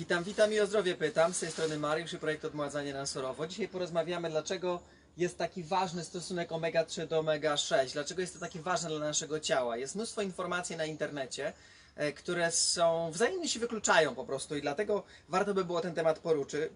Witam, witam i o zdrowie pytam. Z tej strony Mariusz i projekt Odmładzanie na Surowo. Dzisiaj porozmawiamy, dlaczego jest taki ważny stosunek omega-3 do omega-6. Dlaczego jest to takie ważne dla naszego ciała. Jest mnóstwo informacji na internecie, które są wzajemnie się wykluczają po prostu i dlatego warto by było ten temat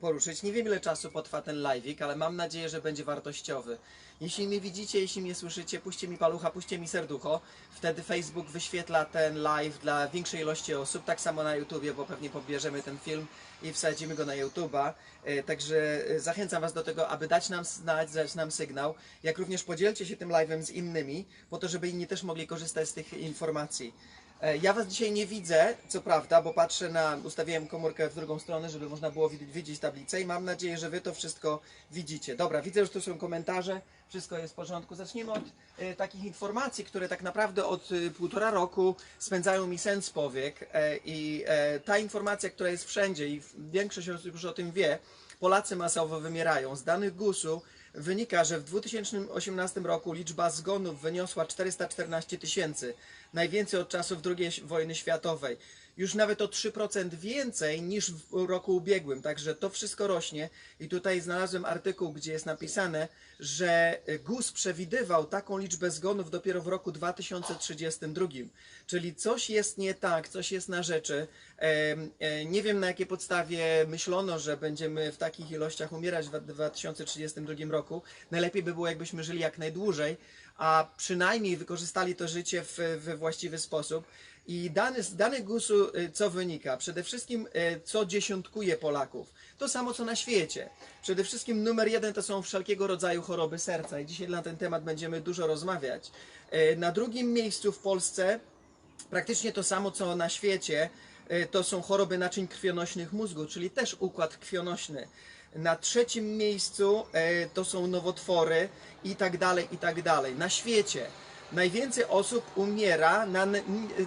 poruszyć. Nie wiem ile czasu potrwa ten live'ik, ale mam nadzieję, że będzie wartościowy. Jeśli mnie widzicie, jeśli mnie słyszycie, puśćcie mi palucha, puśćcie mi serducho. Wtedy Facebook wyświetla ten live dla większej ilości osób. Tak samo na YouTubie, bo pewnie pobierzemy ten film i wsadzimy go na YouTube'a. E, Także e, zachęcam Was do tego, aby dać nam znać, dać nam sygnał. Jak również podzielcie się tym live'em z innymi, po to, żeby inni też mogli korzystać z tych informacji. E, Ja Was dzisiaj nie widzę, co prawda, bo patrzę na, ustawiłem komórkę w drugą stronę, żeby można było widzieć, tablicę i mam nadzieję, że Wy to wszystko widzicie. Dobra, widzę, że tu są komentarze, wszystko jest w porządku. Zacznijmy od e, takich informacji, które tak naprawdę od e, półtora roku spędzają mi sens powiek e, i e, ta informacja, która jest wszędzie i większość osób już o tym wie, Polacy masowo wymierają. Z danych GUS-u wynika, że w 2018 roku liczba zgonów wyniosła 414 tysięcy, najwięcej od czasów II wojny światowej. Już nawet o 3% więcej niż w roku ubiegłym, także to wszystko rośnie. I tutaj znalazłem artykuł, gdzie jest napisane, że GUS przewidywał taką liczbę zgonów dopiero w roku 2032. Czyli coś jest nie tak, coś jest na rzeczy. E, Nie wiem na jakiej podstawie myślono, że będziemy w takich ilościach umierać w 2032 roku. Najlepiej by było, jakbyśmy żyli jak najdłużej, a przynajmniej wykorzystali to życie w, właściwy sposób. I dane, z danych GUS-u y, co wynika? Przede wszystkim y, co dziesiątkuje Polaków. To samo co na świecie. Przede wszystkim numer jeden to są wszelkiego rodzaju choroby serca i dzisiaj na ten temat będziemy dużo rozmawiać. Y, Na drugim miejscu w Polsce praktycznie to samo co na świecie to są choroby naczyń krwionośnych mózgu, czyli też układ krwionośny. Na trzecim miejscu y, to są nowotwory i tak dalej, i tak dalej. Na świecie najwięcej osób umiera na,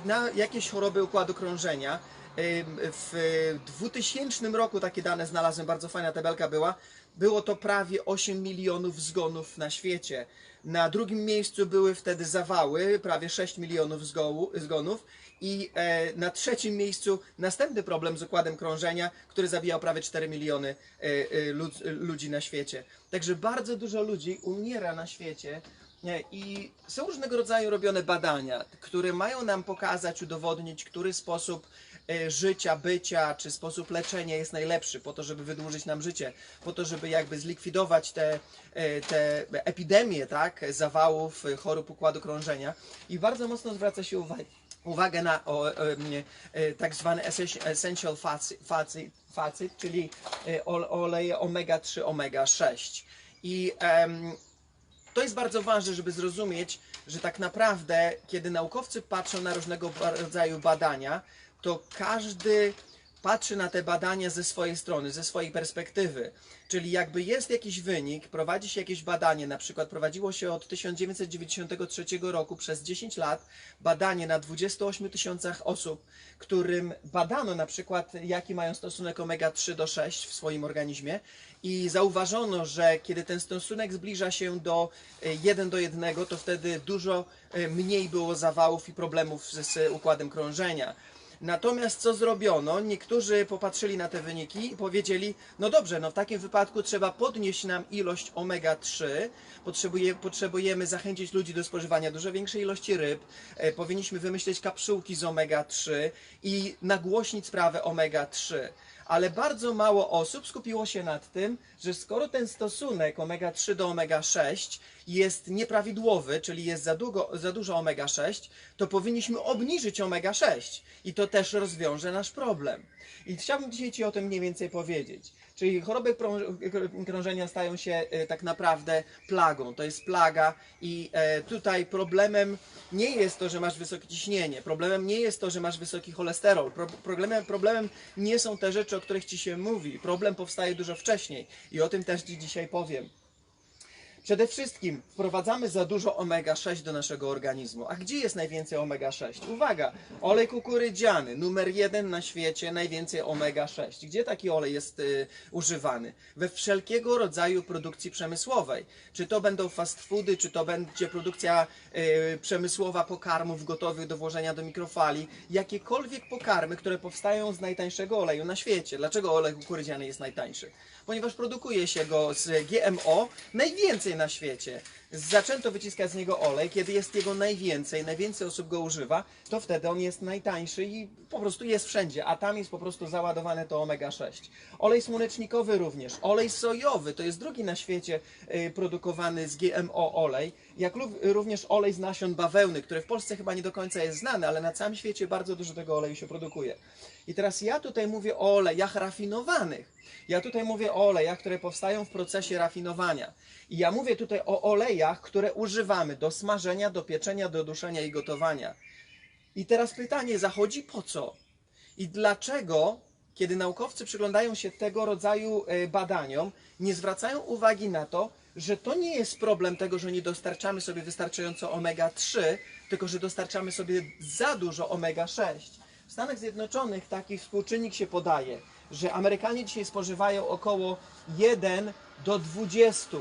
na jakieś choroby układu krążenia. Ym, W 2000 roku takie dane znalazłem, bardzo fajna tabelka była. Było to prawie 8 milionów zgonów na świecie. Na drugim miejscu były wtedy zawały, prawie 6 milionów zgonów. I e, na trzecim miejscu następny problem z układem krążenia, który zabijał prawie 4 miliony e, e, lud, ludzi na świecie. Także bardzo dużo ludzi umiera na świecie I są różnego rodzaju robione badania, które mają nam pokazać, udowodnić, który sposób życia, bycia, czy sposób leczenia jest najlepszy po to, żeby wydłużyć nam życie, po to, żeby jakby zlikwidować te, te epidemie, tak, zawałów, chorób układu krążenia. I bardzo mocno zwraca się uwagę, uwagę na o, e, mnie, e, tak zwany essen- essential fatty, fatty czyli e, ole- oleje omega-3, omega-6. I to jest bardzo ważne, żeby zrozumieć, że tak naprawdę, kiedy naukowcy patrzą na różnego rodzaju badania, to każdy patrzy na te badania ze swojej strony, ze swojej perspektywy. Czyli jakby jest jakiś wynik, prowadzi się jakieś badanie, na przykład prowadziło się od 1993 roku przez 10 lat badanie na 28 tysiącach osób, którym badano na przykład jaki mają stosunek omega-3 do 6 w swoim organizmie i zauważono, że kiedy ten stosunek zbliża się do e, 1 do 1, to wtedy dużo e, mniej było zawałów i problemów z układem krążenia. Natomiast co zrobiono? Niektórzy popatrzyli na te wyniki i powiedzieli, no dobrze, no w takim wypadku trzeba podnieść nam ilość omega-3, Potrzebuje, potrzebujemy zachęcić ludzi do spożywania dużo większej ilości ryb, e, powinniśmy wymyśleć kapsułki z omega-3 i nagłośnić sprawę omega-3 ale bardzo mało osób skupiło się nad tym, że skoro ten stosunek omega-3 do omega-6 jest nieprawidłowy, czyli jest za, długo, za dużo omega-6, to powinniśmy obniżyć omega-6 i to też rozwiąże nasz problem. I chciałbym dzisiaj Ci o tym mniej więcej powiedzieć. Czyli choroby krą- krążenia stają się e, tak naprawdę plagą. To jest plaga i e, tutaj problemem nie jest to, że masz wysokie ciśnienie. Problemem nie jest to, że masz wysoki cholesterol. Pro, problemem, problemem nie są te rzeczy, o których Ci się mówi. Problem powstaje dużo wcześniej i o tym też Ci dzisiaj powiem. Przede wszystkim wprowadzamy za dużo omega-6 do naszego organizmu. A gdzie jest najwięcej omega-6? Uwaga, olej kukurydziany, numer jeden na świecie, najwięcej omega-6. Gdzie taki olej jest y, używany? We wszelkiego rodzaju produkcji przemysłowej. Czy to będą fast foody, czy to będzie produkcja y, przemysłowa pokarmów gotowych do włożenia do mikrofali. Jakiekolwiek pokarmy, które powstają z najtańszego oleju na świecie. Dlaczego olej kukurydziany jest najtańszy? Ponieważ produkuje się go z GMO najwięcej na świecie. Zaczęto wyciskać z niego olej, kiedy jest jego najwięcej, najwięcej osób go używa, to wtedy on jest najtańszy i po prostu jest wszędzie, a tam jest po prostu załadowane to omega-6. Olej słonecznikowy również, olej sojowy, to jest drugi na świecie y, produkowany z GMO olej, jak również olej z nasion bawełny, który w Polsce chyba nie do końca jest znany, ale na całym świecie bardzo dużo tego oleju się produkuje. I teraz ja tutaj mówię o olejach rafinowanych. Ja tutaj mówię o olejach, które powstają w procesie rafinowania. I ja mówię tutaj o olejach, które używamy do smażenia, do pieczenia, do duszenia i gotowania. I teraz pytanie zachodzi po co? I dlaczego, kiedy naukowcy przyglądają się tego rodzaju e, badaniom, nie zwracają uwagi na to, że to nie jest problem tego, że nie dostarczamy sobie wystarczająco omega-3, tylko że dostarczamy sobie za dużo omega-6. W Stanach Zjednoczonych taki współczynnik się podaje, że Amerykanie dzisiaj spożywają około 1 do 20.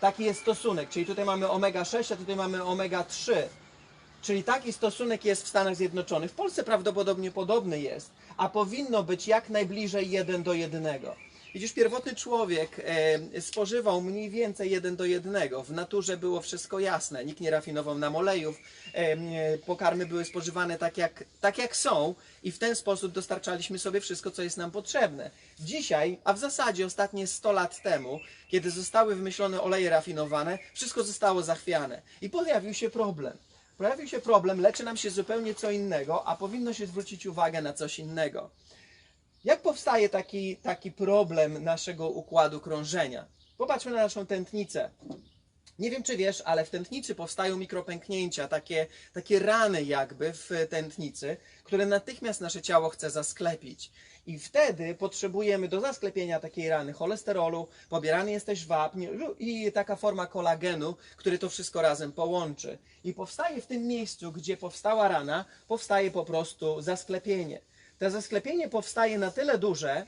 Taki jest stosunek, czyli tutaj mamy omega-6, a tutaj mamy omega-3. Czyli taki stosunek jest w Stanach Zjednoczonych. W Polsce prawdopodobnie podobny jest, a powinno być jak najbliżej 1 do 1. Widzisz, pierwotny człowiek spożywał mniej więcej 1 do 1. W naturze było wszystko jasne. Nikt nie rafinował nam olejów. Pokarmy były spożywane tak jak, tak jak są i w ten sposób dostarczaliśmy sobie wszystko, co jest nam potrzebne. Dzisiaj, a w zasadzie ostatnie 100 lat temu, kiedy zostały wymyślone oleje rafinowane, wszystko zostało zachwiane. I pojawił się problem. Pojawił się problem, leczy nam się zupełnie co innego, a powinno się zwrócić uwagę na coś innego. Jak powstaje taki, taki problem naszego układu krążenia? Popatrzmy na naszą tętnicę. Nie wiem, czy wiesz, ale w tętnicy powstają mikropęknięcia, takie, takie rany jakby w tętnicy, które natychmiast nasze ciało chce zasklepić. I wtedy potrzebujemy do zasklepienia takiej rany cholesterolu, pobierany jest też wapń i taka forma kolagenu, który to wszystko razem połączy. I powstaje w tym miejscu, gdzie powstała rana, powstaje po prostu zasklepienie. To zasklepienie powstaje na tyle duże,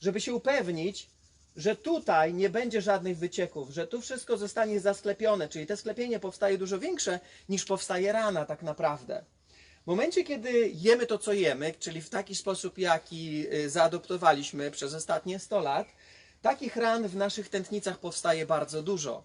żeby się upewnić, że tutaj nie będzie żadnych wycieków, że tu wszystko zostanie zasklepione, czyli te sklepienie powstaje dużo większe niż powstaje rana tak naprawdę. W momencie, kiedy jemy to, co jemy, czyli w taki sposób, jaki y, zaadoptowaliśmy przez ostatnie 100 lat, takich ran w naszych tętnicach powstaje bardzo dużo.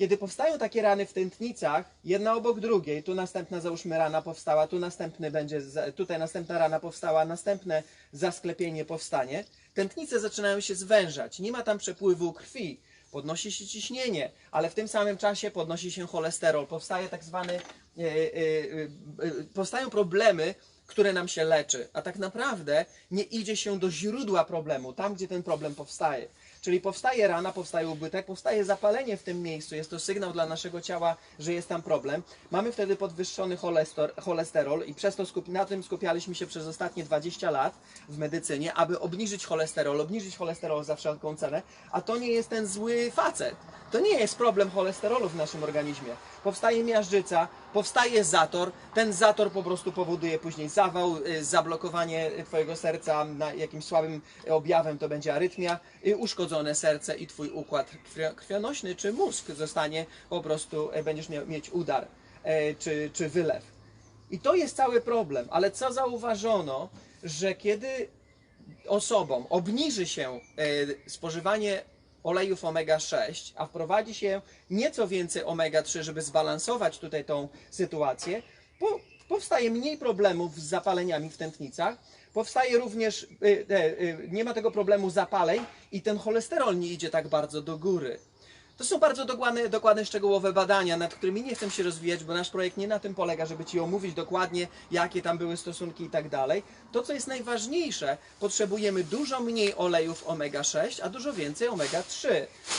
Kiedy powstają takie rany w tętnicach, jedna obok drugiej, tu następna załóżmy rana powstała, tu następny będzie, tutaj następna rana powstała, następne zasklepienie powstanie, tętnice zaczynają się zwężać, nie ma tam przepływu krwi, podnosi się ciśnienie, ale w tym samym czasie podnosi się cholesterol, powstaje tak zwany, e, e, e, powstają problemy, które nam się leczy, a tak naprawdę nie idzie się do źródła problemu, tam gdzie ten problem powstaje. Czyli powstaje rana, powstaje ubytek, powstaje zapalenie w tym miejscu. Jest to sygnał dla naszego ciała, że jest tam problem. Mamy wtedy podwyższony cholesterol, i przez to skup, na tym skupialiśmy się przez ostatnie 20 lat w medycynie, aby obniżyć cholesterol, obniżyć cholesterol za wszelką cenę. A to nie jest ten zły facet. To nie jest problem cholesterolu w naszym organizmie. Powstaje miażdżyca, powstaje zator. Ten zator po prostu powoduje później zawał, y, zablokowanie Twojego serca na jakimś słabym objawem to będzie arytmia, y, uszkodzone serce i Twój układ krwio- krwionośny czy mózg zostanie po prostu, y, będziesz mieć udar czy, czy wylew. I to jest cały problem. Ale co zauważono, że kiedy osobom obniży się spożywanie olejów omega-6, a wprowadzi się nieco więcej omega-3, żeby zbalansować tutaj tą sytuację, po, powstaje mniej problemów z zapaleniami w tętnicach, powstaje również, e, e, e, nie ma tego problemu zapaleń i ten cholesterol nie idzie tak bardzo do góry. To są bardzo dokładne, dokładne, szczegółowe badania, nad którymi nie chcę się rozwijać, bo nasz projekt nie na tym polega, żeby Ci omówić dokładnie, jakie tam były stosunki i tak dalej. To, co jest najważniejsze, potrzebujemy dużo mniej olejów omega-6, a dużo więcej omega-3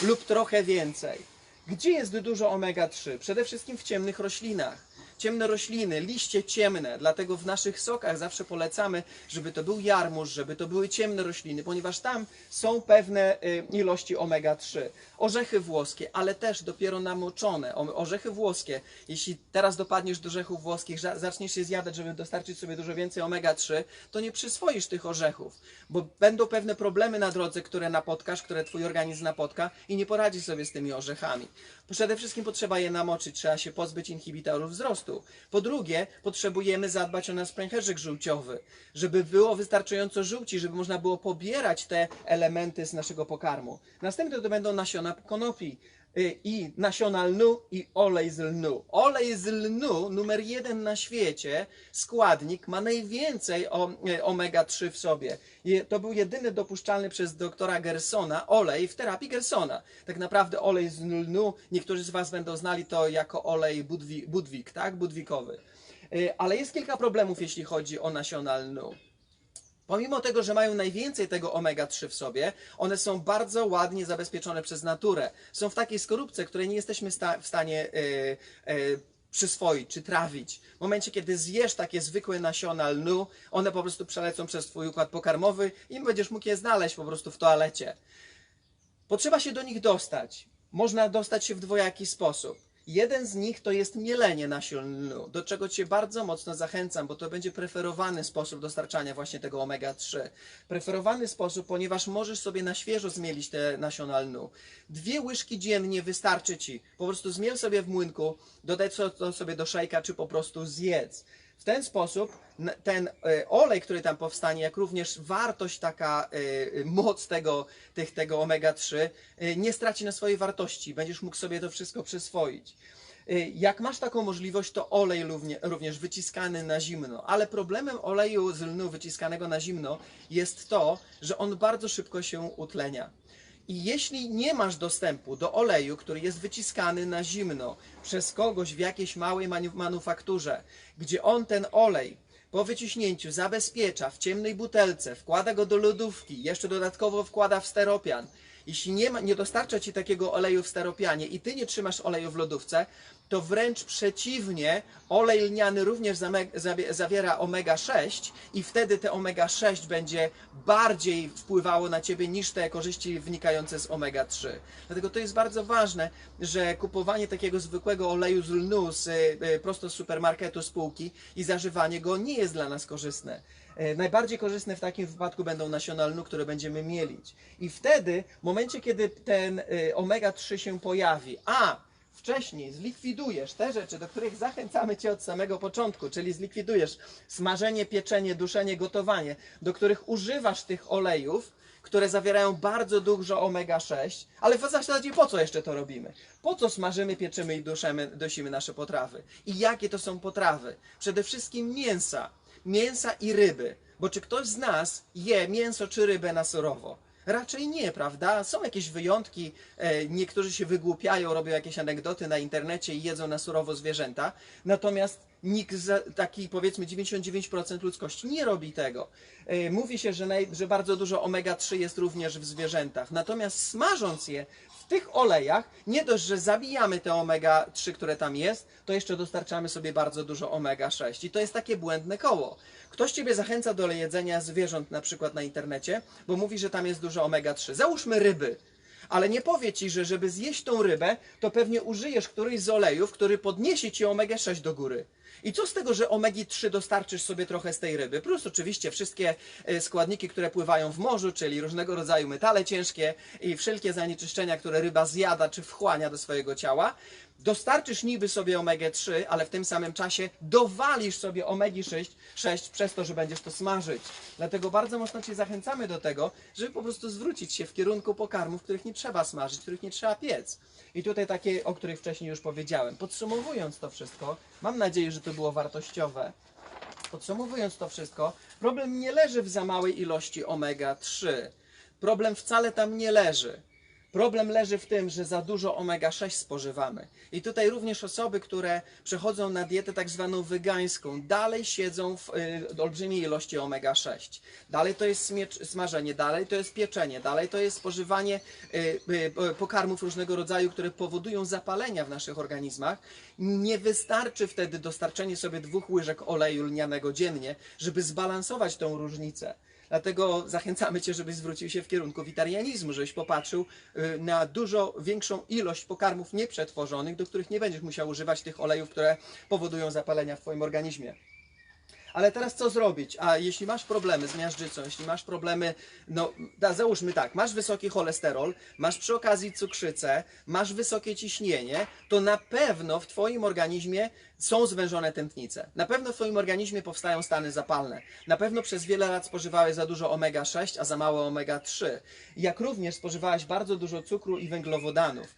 lub trochę więcej. Gdzie jest dużo omega-3? Przede wszystkim w ciemnych roślinach. Ciemne rośliny, liście ciemne, dlatego w naszych sokach zawsze polecamy, żeby to był jarmuż, żeby to były ciemne rośliny, ponieważ tam są pewne y, ilości omega-3. Orzechy włoskie, ale też dopiero namoczone. Orzechy włoskie, jeśli teraz dopadniesz do orzechów włoskich, za- zaczniesz je zjadać, żeby dostarczyć sobie dużo więcej omega-3, to nie przyswoisz tych orzechów, bo będą pewne problemy na drodze, które napotkasz, które twój organizm napotka i nie poradzi sobie z tymi orzechami. Przede wszystkim potrzeba je namoczyć, trzeba się pozbyć inhibitorów wzrostu. Po drugie, potrzebujemy zadbać o nasz pęcherzyk żółciowy, żeby było wystarczająco żółci, żeby można było pobierać te elementy z naszego pokarmu. Następne to będą nasiona konopi i nasiona lnu i olej z lnu. Olej z lnu, numer jeden na świecie, składnik, ma najwięcej e, omega-3 w sobie. To był jedyny dopuszczalny przez doktora Gersona olej w terapii Gersona. Tak naprawdę olej z lnu, niektórzy z Was będą znali to jako olej budwi, budwik, tak? Budwikowy. Y, Ale jest kilka problemów, jeśli chodzi o nasiona lnu. Pomimo tego, że mają najwięcej tego omega-3 w sobie, one są bardzo ładnie zabezpieczone przez naturę. Są w takiej skorupce, której nie jesteśmy sta- w stanie y, y, przyswoić czy trawić. W momencie, kiedy zjesz takie zwykłe nasiona lnu, one po prostu przelecą przez Twój układ pokarmowy i będziesz mógł je znaleźć po prostu w toalecie. Potrzeba się do nich dostać. Można dostać się w dwojaki sposób. Jeden z nich to jest mielenie nasion do czego Cię bardzo mocno zachęcam, bo to będzie preferowany sposób dostarczania właśnie tego omega-3. Preferowany sposób, ponieważ możesz sobie na świeżo zmielić te nasiona lnu. Dwie łyżki dziennie wystarczy Ci. Po prostu zmiel sobie w młynku, dodaj to sobie do szejka, czy po prostu zjedz. W ten sposób ten e, olej, który tam powstanie, jak również wartość taka, e, e, moc tego, tych, tego omega-3 e, nie straci na swojej wartości. Będziesz mógł sobie to wszystko przyswoić. Jak masz taką możliwość, to olej równie, również wyciskany na zimno. Ale problemem oleju z lnu wyciskanego na zimno jest to, że on bardzo szybko się utlenia. I jeśli nie masz dostępu do oleju, który jest wyciskany na zimno przez kogoś w jakiejś małej manu- manufakturze, gdzie on ten olej po wyciśnięciu zabezpiecza w ciemnej butelce, wkłada go do lodówki, jeszcze dodatkowo wkłada w steropian. Jeśli nie, ma, nie dostarcza ci takiego oleju w steropianie i ty nie trzymasz oleju w lodówce, to wręcz przeciwnie, olej lniany również zawiera omega-6 i wtedy te omega-6 będzie bardziej wpływało na ciebie niż te korzyści wynikające z omega-3. Dlatego to jest bardzo ważne, że kupowanie takiego zwykłego oleju z lnu z, y, y, prosto z supermarketu, z i zażywanie go nie jest dla nas korzystne. E, Najbardziej korzystne w takim wypadku będą nasiona lnu, które będziemy mielić. I wtedy, w momencie, kiedy ten y, omega-3 się pojawi, a wcześniej zlikwidujesz te rzeczy, do których zachęcamy Cię od samego początku, czyli zlikwidujesz smażenie, pieczenie, duszenie, gotowanie, do których używasz tych olejów, które zawierają bardzo dużo omega-6, ale w zasadzie po co jeszcze to robimy? Po co smażymy, pieczymy i duszemy, dusimy nasze potrawy? I jakie to są potrawy? Przede wszystkim mięsa. Mięsa i ryby. Bo czy ktoś z nas je mięso czy rybę na surowo? Raczej nie, prawda? Są jakieś wyjątki, e, niektórzy się wygłupiają, robią jakieś anegdoty na internecie i jedzą na surowo zwierzęta, natomiast nikt, taki powiedzmy 99% ludzkości nie robi tego. E, Mówi się, że, naj, że bardzo dużo omega-3 jest również w zwierzętach, natomiast smażąc je tych olejach, nie dość, że zabijamy te omega-3, które tam jest, to jeszcze dostarczamy sobie bardzo dużo omega-6 i to jest takie błędne koło. Ktoś Ciebie zachęca do jedzenia zwierząt na przykład na internecie, bo mówi, że tam jest dużo omega-3. Załóżmy ryby. Ale nie powie ci, że żeby zjeść tą rybę, to pewnie użyjesz któryś z olejów, który podniesie ci omega-6 do góry. I co z tego, że omegi-3 dostarczysz sobie trochę z tej ryby? Plus oczywiście wszystkie e, składniki, które pływają w morzu, czyli różnego rodzaju metale ciężkie i wszelkie zanieczyszczenia, które ryba zjada czy wchłania do swojego ciała. Dostarczysz niby sobie omega-3, ale w tym samym czasie dowalisz sobie omegi-6 6 przez to, że będziesz to smażyć. Dlatego bardzo mocno Cię zachęcamy do tego, żeby po prostu zwrócić się w kierunku pokarmów, których nie trzeba smażyć, których nie trzeba piec. I tutaj takie, o których wcześniej już powiedziałem. Podsumowując to wszystko, mam nadzieję, że to było wartościowe. Podsumowując to wszystko, problem nie leży w za małej ilości omega-3. Problem wcale tam nie leży. Problem leży w tym, że za dużo omega-6 spożywamy. I tutaj również osoby, które przechodzą na dietę tak zwaną wegańską, dalej siedzą w y, olbrzymiej ilości omega-6. Dalej to jest smażenie, dalej to jest pieczenie, dalej to jest spożywanie y, y, pokarmów różnego rodzaju, które powodują zapalenia w naszych organizmach. Nie wystarczy wtedy dostarczenie sobie dwóch łyżek oleju lnianego dziennie, żeby zbalansować tą różnicę. Dlatego zachęcamy Cię, żebyś zwrócił się w kierunku witarianizmu, żebyś popatrzył y, na dużo większą ilość pokarmów nieprzetworzonych, do których nie będziesz musiał używać tych olejów, które powodują zapalenia w Twoim organizmie. Ale teraz co zrobić? A jeśli masz problemy z miażdżycą, jeśli masz problemy, no da, załóżmy tak, masz wysoki cholesterol, masz przy okazji cukrzycę, masz wysokie ciśnienie, to na pewno w Twoim organizmie są zwężone tętnice. Na pewno w Twoim organizmie powstają stany zapalne. Na pewno przez wiele lat spożywałeś za dużo omega-6, a za mało omega-3. Jak również spożywałeś bardzo dużo cukru i węglowodanów,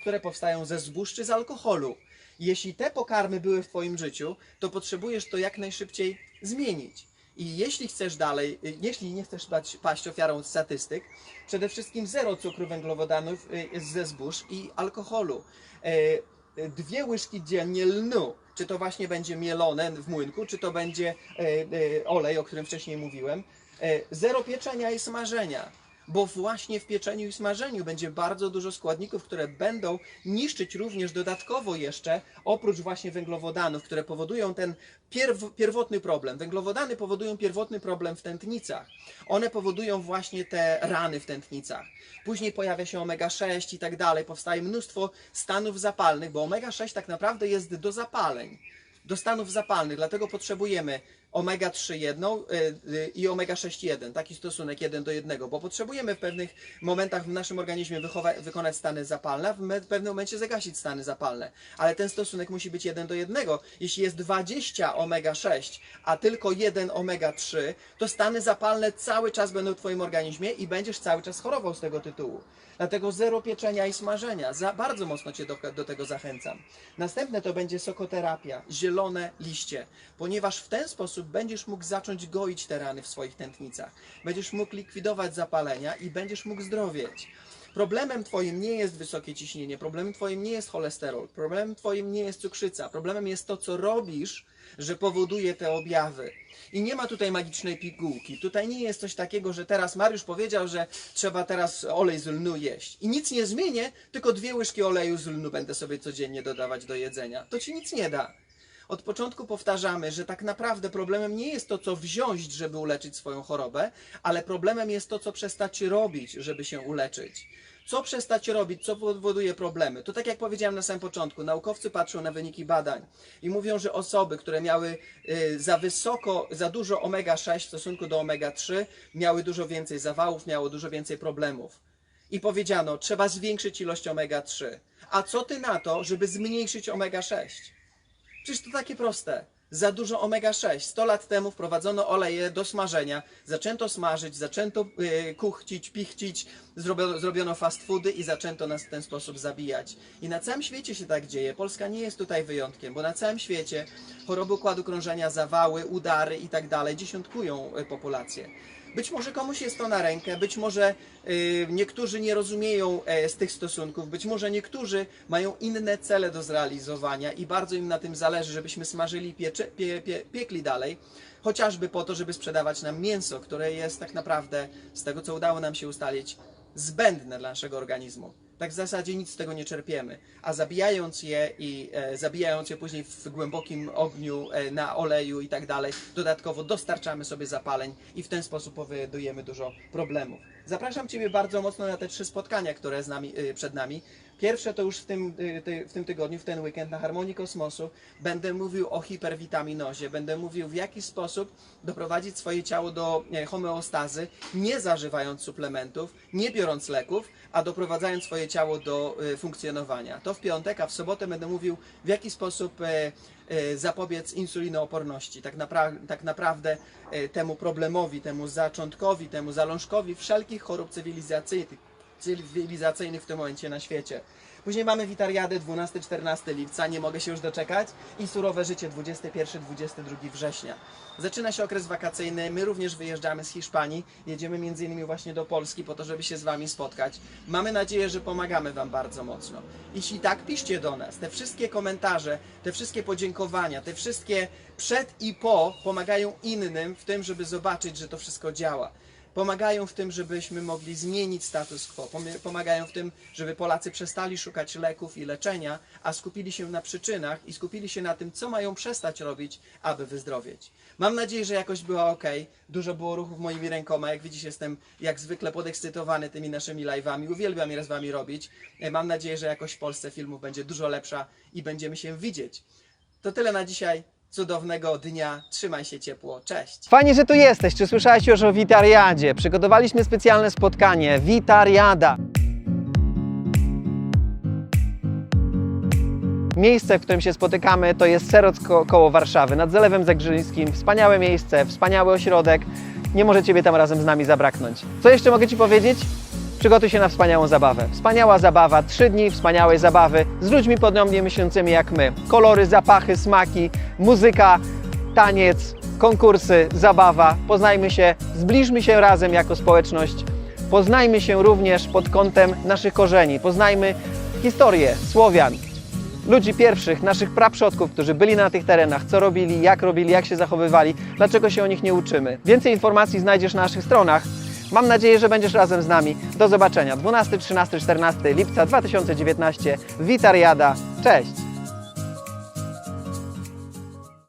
które powstają ze zbóż czy z alkoholu. Jeśli te pokarmy były w Twoim życiu, to potrzebujesz to jak najszybciej zmienić. I jeśli chcesz dalej, y, jeśli nie chcesz paść, ofiarą statystyk, przede wszystkim zero cukru węglowodanów y, ze zbóż i alkoholu. E, Dwie łyżki dziennie lnu. Czy to właśnie będzie mielone w młynku, czy to będzie olej, o którym wcześniej mówiłem. Zero pieczenia i smażenia bo właśnie w pieczeniu i smażeniu będzie bardzo dużo składników, które będą niszczyć również dodatkowo jeszcze, oprócz właśnie węglowodanów, które powodują ten pierw, pierwotny problem. Węglowodany powodują pierwotny problem w tętnicach. One powodują właśnie te rany w tętnicach. Później pojawia się omega-6 i tak dalej. Powstaje mnóstwo stanów zapalnych, bo omega-6 tak naprawdę jest do zapaleń do stanów zapalnych, dlatego potrzebujemy omega-3 jedną y, y, i omega-6 jeden, taki stosunek jeden do jednego, bo potrzebujemy w pewnych momentach w naszym organizmie wykonać stany zapalne, w pewnym momencie zagasić stany zapalne, ale ten stosunek musi być jeden do jednego. Jeśli jest 20 omega-6, a tylko jeden omega-3, to stany zapalne cały czas będą w Twoim organizmie i będziesz cały czas chorował z tego tytułu. Dlatego zero pieczenia i smażenia. Za, bardzo mocno Cię do, do tego zachęcam. Następne to będzie sokoterapia, zielone liście, ponieważ w ten sposób będziesz mógł zacząć goić te rany w swoich tętnicach. Będziesz mógł likwidować zapalenia i będziesz mógł zdrowieć. Problemem Twoim nie jest wysokie ciśnienie, problemem Twoim nie jest cholesterol, problemem Twoim nie jest cukrzyca, problemem jest to, co robisz, że powoduje te objawy. I nie ma tutaj magicznej pigułki. Tutaj nie jest coś takiego, że teraz Mariusz powiedział, że trzeba teraz olej z lnu jeść. I nic nie zmienię, tylko dwie łyżki oleju z lnu będę sobie codziennie dodawać do jedzenia. To ci nic nie da. Od początku powtarzamy, że tak naprawdę problemem nie jest to, co wziąć, żeby uleczyć swoją chorobę, ale problemem jest to, co przestać robić, żeby się uleczyć. Co przestać robić, co powoduje problemy? To tak jak powiedziałem na samym początku, naukowcy patrzą na wyniki badań i mówią, że osoby, które miały y, za wysoko, za dużo omega-6 w stosunku do omega-3, miały dużo więcej zawałów, miało dużo więcej problemów. I powiedziano, trzeba zwiększyć ilość omega-3. A co ty na to, żeby zmniejszyć omega-6? Przecież to takie proste. Za dużo omega-6. 100 lat temu wprowadzono oleje do smażenia. Zaczęto smażyć, zaczęto yy, kuchcić, pichcić, zrobiono, zrobiono fast foody i zaczęto nas w ten sposób zabijać. I na całym świecie się tak dzieje. Polska nie jest tutaj wyjątkiem, bo na całym świecie choroby układu krążenia, zawały, udary i tak dalej dziesiątkują y, populację. Być może komuś jest to na rękę, być może y, niektórzy nie rozumieją e, z tych stosunków, być może niektórzy mają inne cele do zrealizowania i bardzo im na tym zależy, żebyśmy smażyli, piecze, pie, pie, piekli dalej, chociażby po to, żeby sprzedawać nam mięso, które jest tak naprawdę, z tego co udało nam się ustalić, zbędne dla naszego organizmu. Tak w zasadzie nic z tego nie czerpiemy, a zabijając je i e, zabijając je później w głębokim ogniu, e, na oleju i tak dalej, dodatkowo dostarczamy sobie zapaleń i w ten sposób powodujemy dużo problemów. Zapraszam Ciebie bardzo mocno na te trzy spotkania, które z nami, e, przed nami. Pierwsze to już w tym, y, ty, w tym tygodniu, w ten weekend na Harmonii Kosmosu będę mówił o hiperwitaminozie, będę mówił w jaki sposób doprowadzić swoje ciało do homeostazy, nie zażywając suplementów, nie biorąc leków, a doprowadzając swoje ciało do e, funkcjonowania. To w piątek, a w sobotę będę mówił w jaki sposób e, zapobiec insulinooporności. Tak, napra- tak naprawdę temu problemowi, temu zaczątkowi, temu zalążkowi wszelkich chorób cywilizacyjnych cywilizacyjnych w tym momencie na świecie. Później mamy Witariadę 12-14 lipca, nie mogę się już doczekać. I Surowe Życie 21-22 września. Zaczyna się okres wakacyjny, my również wyjeżdżamy z Hiszpanii, jedziemy między innymi właśnie do Polski po to, żeby się z Wami spotkać. Mamy nadzieję, że pomagamy Wam bardzo mocno. Jeśli tak, piszcie do nas. Te wszystkie komentarze, te wszystkie podziękowania, te wszystkie przed i po pomagają innym w tym, żeby zobaczyć, że to wszystko działa. Pomagają w tym, żebyśmy mogli zmienić status quo. Pom- Pomagają w tym, żeby Polacy przestali szukać leków i leczenia, a skupili się na przyczynach i skupili się na tym, co mają przestać robić, aby wyzdrowieć. Mam nadzieję, że jakość była ok. Dużo było ruchów moimi rękoma. Jak widzisz, jestem jak zwykle podekscytowany tymi naszymi live'ami. Uwielbiam je z wami robić. E, Mam nadzieję, że jakość w Polsce filmów będzie dużo lepsza i będziemy się widzieć. To tyle na dzisiaj. Cudownego dnia. Trzymaj się ciepło. Cześć. Fajnie, że tu jesteś. Czy słyszałeś już o Witariadzie? Przygotowaliśmy specjalne spotkanie. Witariada. Miejsce, w którym się spotykamy, to jest Seroc ko- koło Warszawy, nad Zalewem Zagrzyńskim. Wspaniałe miejsce, wspaniały ośrodek. Nie może Ciebie tam razem z nami zabraknąć. Co jeszcze mogę Ci powiedzieć? Przygotuj się na wspaniałą zabawę. Wspaniała zabawa, trzy dni wspaniałej zabawy z ludźmi podobnie myślącymi jak my. Kolory, zapachy, smaki, muzyka, taniec, konkursy, zabawa. Poznajmy się, zbliżmy się razem jako społeczność. Poznajmy się również pod kątem naszych korzeni. Poznajmy historię Słowian, ludzi pierwszych, naszych praprzodków, którzy byli na tych terenach, co robili, jak robili, jak się zachowywali, dlaczego się o nich nie uczymy. Więcej informacji znajdziesz na naszych stronach. Mam nadzieję, że będziesz razem z nami. Do zobaczenia 12, 13, 14 lipca 2019. Witariada. Cześć!